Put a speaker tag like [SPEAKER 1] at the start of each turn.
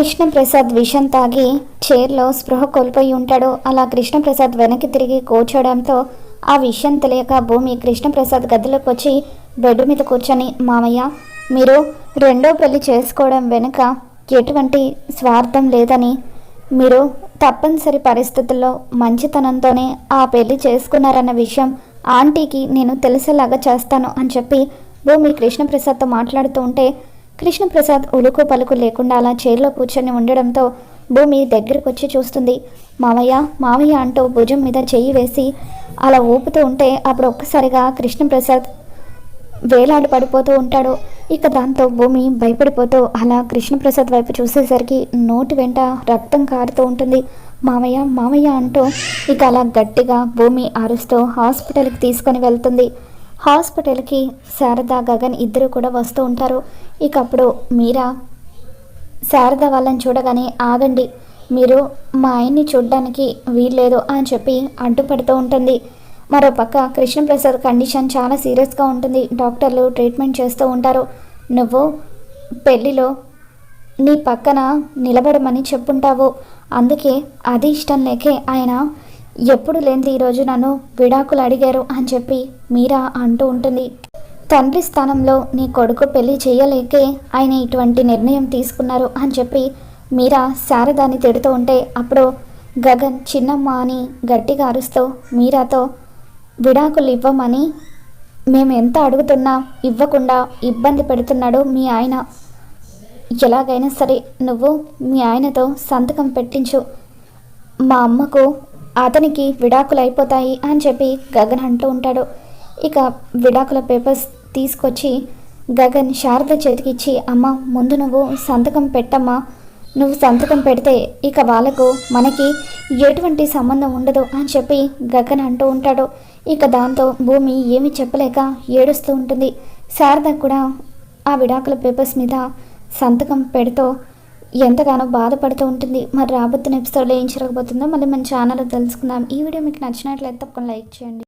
[SPEAKER 1] కృష్ణప్రసాద్ విషం తాగి చైర్లో స్పృహ కోల్పోయి ఉంటాడు. అలా కృష్ణప్రసాద్ వెనక్కి తిరిగి కూర్చోవడంతో ఆ విషయం తెలియక భూమి కృష్ణప్రసాద్ గదిలోకి వచ్చి బెడ్ మీద కూర్చొని మామయ్య మీరు రెండో పెళ్ళి చేసుకోవడం వెనుక ఎటువంటి స్వార్థం లేదని మీరు తప్పనిసరి పరిస్థితుల్లో మంచితనంతోనే ఆ పెళ్ళి చేసుకున్నారన్న విషయం ఆంటీకి నేను తెలిసేలాగా చేస్తాను అని చెప్పి భూమి కృష్ణప్రసాద్తో మాట్లాడుతూ ఉంటే కృష్ణప్రసాద్ ఉలుకు పలుకు లేకుండా అలా చైర్లో కూర్చొని ఉండడంతో భూమి దగ్గరకు వచ్చి చూస్తుంది. మామయ్య మామయ్య అంటూ భుజం మీద చెయ్యి వేసి అలా ఊపుతూ ఉంటే అప్పుడు ఒక్కసారిగా కృష్ణప్రసాద్ వేలాడి పడిపోతూ ఉంటాడు. ఇక దాంతో భూమి భయపడిపోతూ అలా కృష్ణప్రసాద్ వైపు చూసేసరికి నోటి వెంట రక్తం కారుతూ ఉంటుంది. మామయ్య మామయ్య అంటూ ఇక అలా గట్టిగా భూమి అరుస్తూ హాస్పిటల్కి తీసుకొని వెళ్తుంది. హాస్పిటల్కి శారద గగన్ ఇద్దరు కూడా వస్తూ ఉంటారు. ఇక అప్పుడు మీరా? శారద వాళ్ళని చూడగానే ఆగండి మీరు మా ఆయన్ని చూడడానికి వీల్లేదు అని చెప్పి అడ్డుపడుతూ ఉంటుంది. మరోపక్క కృష్ణప్రసాద్ కండిషన్ చాలా సీరియస్గా ఉంటుంది. డాక్టర్లు ట్రీట్మెంట్ చేస్తూ ఉంటారు. నువ్వు పెళ్ళిలో నీ పక్కన నిలబడమని చెప్పుంటావు. అందుకే అది ఇష్టం లేకే ఆయన ఎప్పుడు లేనిది ఈరోజు నన్ను విడాకులు అడిగారు అని చెప్పి మీరా అంటూ ఉంటుంది. తండ్రి స్థానంలో నీ కొడుకు పెళ్ళి చేయలేకే ఆయన ఇటువంటి నిర్ణయం తీసుకున్నారు అని చెప్పి మీరా శారదాని తిడుతూ ఉంటే అప్పుడు గగన్ చిన్నమ్మ అని గట్టిగా అరుస్తూ మీరాతో విడాకులు ఇవ్వమని మేము ఎంత అడుగుతున్నా ఇవ్వకుండా ఇబ్బంది పెడుతున్నాడు మీ ఆయన. ఎలాగైనా సరే నువ్వు మీ ఆయనతో సంతకం పెట్టించు. మా అమ్మకు అతనికి విడాకులు అయిపోతాయి అని చెప్పి గగన్ అంటూ ఉంటాడు. ఇక విడాకుల పేపర్స్ తీసుకొచ్చి గగన్ శారద చేతికిచ్చి అమ్మ ముందు నువ్వు సంతకం పెట్టమ్మా. నువ్వు సంతకం పెడితే ఇక వాళ్ళకు మనకి ఎటువంటి సంబంధం ఉండదు అని చెప్పి గగన్ అంటూ ఉంటాడు. ఇక దాంతో భూమి ఏమీ చెప్పలేక ఏడుస్తూ ఉంటుంది. శారద కూడా ఆ విడాకుల పేపర్స్ మీద సంతకం పెడుతూ ఎంతగానో బాధపడుతూ ఉంటుంది. మరి రాబోతున్న ఎపిసోడ్లో ఏం జరగబోతుందో మళ్ళీ మన ఛానల్లో తెలుసుకుందాం. ఈ వీడియో మీకు నచ్చినట్లయితే తప్పకుండా లైక్ చేయండి.